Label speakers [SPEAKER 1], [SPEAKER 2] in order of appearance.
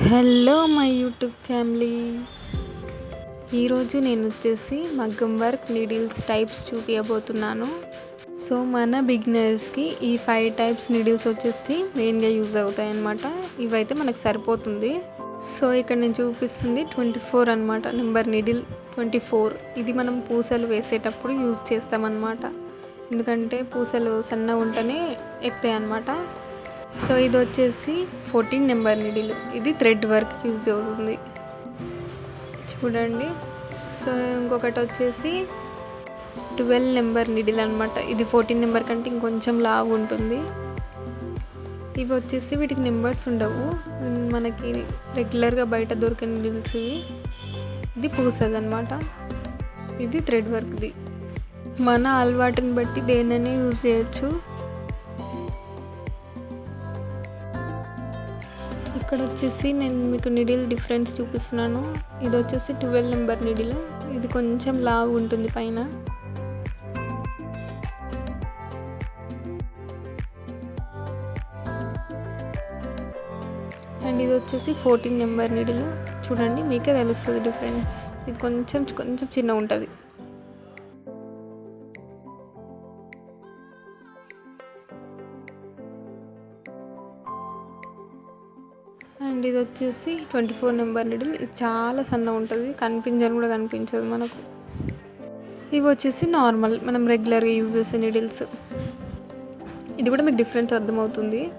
[SPEAKER 1] Hello my YouTube family. ఈరోజు నేను వచ్చేసి మగ్గం వర్క్ నీడిల్స్ టైప్స్ చూపించబోతున్నాను సో మన బిగినర్స్కి ఈ ఫైవ్ టైప్స్ నీడిల్స్ వచ్చేసి మెయిన్గా యూజ్ అవుతాయి అన్నమాట ఇవైతే మనకు సరిపోతుంది. సో ఇక్కడ నేను చూపిస్తుంది ట్వంటీ ఫోర్ అనమాట నెంబర్ నీడిల్ ట్వంటీ ఫోర్. ఇది మనం పూసలు వేసేటప్పుడు యూజ్ చేస్తామన్నమాట. ఎందుకంటే పూసలు సన్నగా ఉంటేనే ఎక్కుతాయి అన్నమాట సో ఇది వచ్చేసి ఫోర్టీన్ నెంబర్ నిడిల్ ఇది థ్రెడ్ వర్క్ యూజ్ అవుతుంది. చూడండి. సో ఇంకొకటి వచ్చేసి ట్వెల్వ్ నెంబర్ నిడిల్ అనమాట ఇది ఫోర్టీన్ నెంబర్ కంటే ఇంకొంచెం లావు ఉంటుంది. ఇవి వచ్చేసి వీటికి నెంబర్స్ ఉండవు. మనకి రెగ్యులర్గా బయట దొరికే నిడిల్స్ ఇవి. ఇది పూసది అనమాట ఇది థ్రెడ్ వర్క్ది. మన అలవాటుని బట్టి దేనైనా యూజ్ చేయొచ్చు. ఇక్కడ వచ్చేసి నేను మీకు నిడిల్ డిఫరెన్స్ చూపిస్తున్నాను. ఇది వచ్చేసి ట్వెల్వ్ నెంబర్ నిడిల్. ఇది కొంచెం లావు ఉంటుంది పైన. అండ్ ఇది వచ్చేసి ఫోర్టీన్ నెంబర్ నిడిల్. చూడండి మీకే తెలుస్తుంది డిఫరెన్స్. ఇది కొంచెం కొంచెం చిన్న ఉంటుంది అండ్ ఇది వచ్చేసి ట్వంటీ ఫోర్ నెంబర్ నీడిల్. ఇది చాలా సన్నగా ఉంటుంది. కనిపించని కూడా కనిపించదు మనకు. ఇవి వచ్చేసి నార్మల్. మనం రెగ్యులర్గా యూజ్ చేసే నీడిల్స్. ఇది కూడా మీకు డిఫరెన్స్ అర్థమవుతుంది.